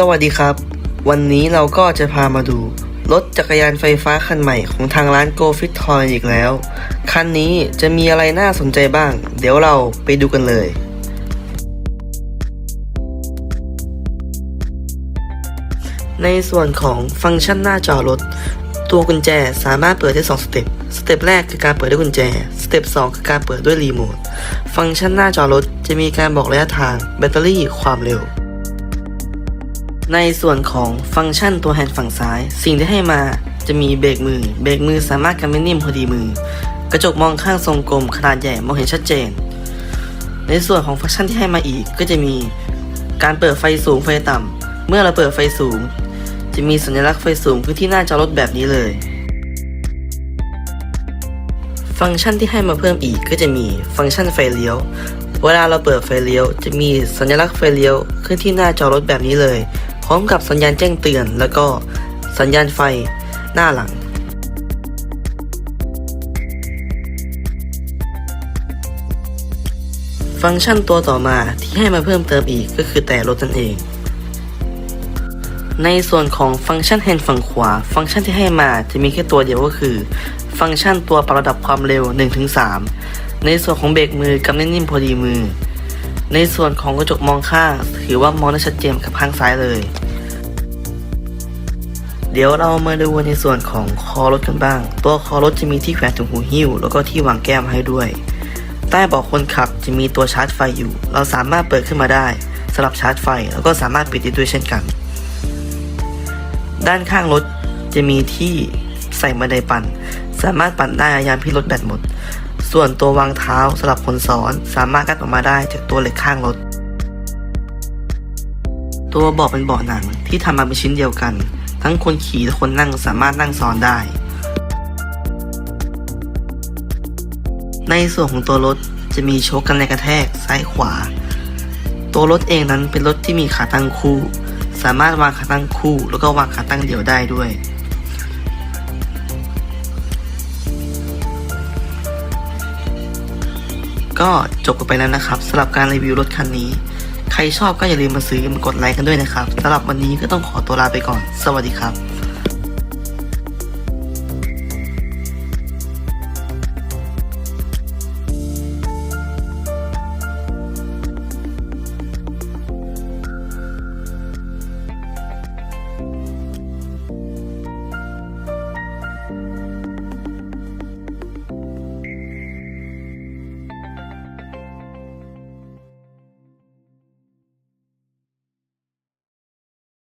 สวัสดีครับ วันนี้เราก็จะพามาดู รถจักรยานไฟฟ้าคันใหม่ของทางร้าน Go Fit Toy อีกแล้ว คันนี้จะมีอะไรน่าสนใจบ้าง เดี๋ยวเราไปดูกันเลยในส่วนของฟังก์ชันหน้าจอรถ ตัวกุญแจสามารถเปิดได้ 2 สเต็ป สเต็ปแรกคือการเปิดด้วยกุญแจ สเต็ป 2 คือการเปิดด้วยรีโมท ฟังก์ชันหน้าจอรถจะมีการบอกระยะทาง แบตเตอรี่ ความเร็ว ในส่วนของฟังก์ชันตัวแฮนด์ฝั่งซ้าย สิ่งที่ให้มาจะมีเบรกมือ เบรกมือสามารถกันไม่นิ่มพอดีมือ กระจกมองข้างทรงกลมขนาดใหญ่มองเห็นชัดเจน ในส่วนของฟังก์ชันที่ให้มาอีกก็จะมีการเปิดไฟสูงไฟต่ำ เมื่อเราเปิดไฟสูง จะมีสัญลักษณ์ไฟสูงขึ้นที่หน้าจอรถแบบนี้เลย ฟังก์ชันที่ให้มาเพิ่มอีกก็จะมีฟังก์ชันไฟเลี้ยว เวลาเราเปิดไฟเลี้ยว จะมีสัญลักษณ์ไฟเลี้ยวขึ้นที่หน้าจอรถแบบนี้เลย พร้อมกับสัญญาณแจ้งเตือน แล้วก็สัญญาณไฟหน้าหลัง ฟังก์ชันตัวต่อมาที่ให้มาเพิ่มเติมอีกก็คือแต่รถนั่นเอง ในส่วนของฟังก์ชันแฮนด์ฝั่งขวา ฟังก์ชันที่ให้มาจะมีแค่ตัวเดียวก็คือ ฟังก์ชันตัวปรับระดับความเร็ว 1-3 ในส่วนของเบรกมือกำนิ่มพอดีมือในส่วนของกระจกมองข้าง ถือว่ามองได้ชัดเจนกับข้างซ้ายเลย เดี๋ยวเรามาดูในส่วนของคอรถกันบ้าง ตัวคอรถจะมีที่แขวนถุงหูหิ้วแล้วก็ที่วางแก้มให้ด้วย ใต้เบาะคนขับจะมีตัวชาร์จไฟอยู่ เราสามารถเปิดขึ้นมาได้สำหรับชาร์จไฟ แล้วก็สามารถปิดได้ด้วยเช่นกัน ด้านข้างรถจะมีที่ใส่บันไดปั่น สามารถปั่นได้ยามที่รถแบตหมด ส่วนตัววางเท้าสำหรับคนซ้อนสามารถกัดออกมาได้จากตัวเหล็กข้างรถ ตัวเบาะเป็นเบาะหนังที่ทำมาเป็นชิ้นเดียวกัน ทั้งคนขี่และคนนั่งสามารถนั่งซ้อนได้ ในส่วนของตัวรถจะมีโชคกันแรงกระแทกซ้ายขวา ตัวรถเองนั้นเป็นรถที่มีขาตั้งคู่ สามารถวางขาตั้งคู่ แล้วก็วางขาตั้งเดี่ยวได้ด้วย ก็จบกันไปแล้วนะครับสำหรับการรีวิวรถคันนี้ ใครชอบก็อย่าลืมมาซื้อมากดไลค์กันด้วยนะครับสำหรับวันนี้ก็ต้องขอตัวลาไปก่อน สวัสดีครับ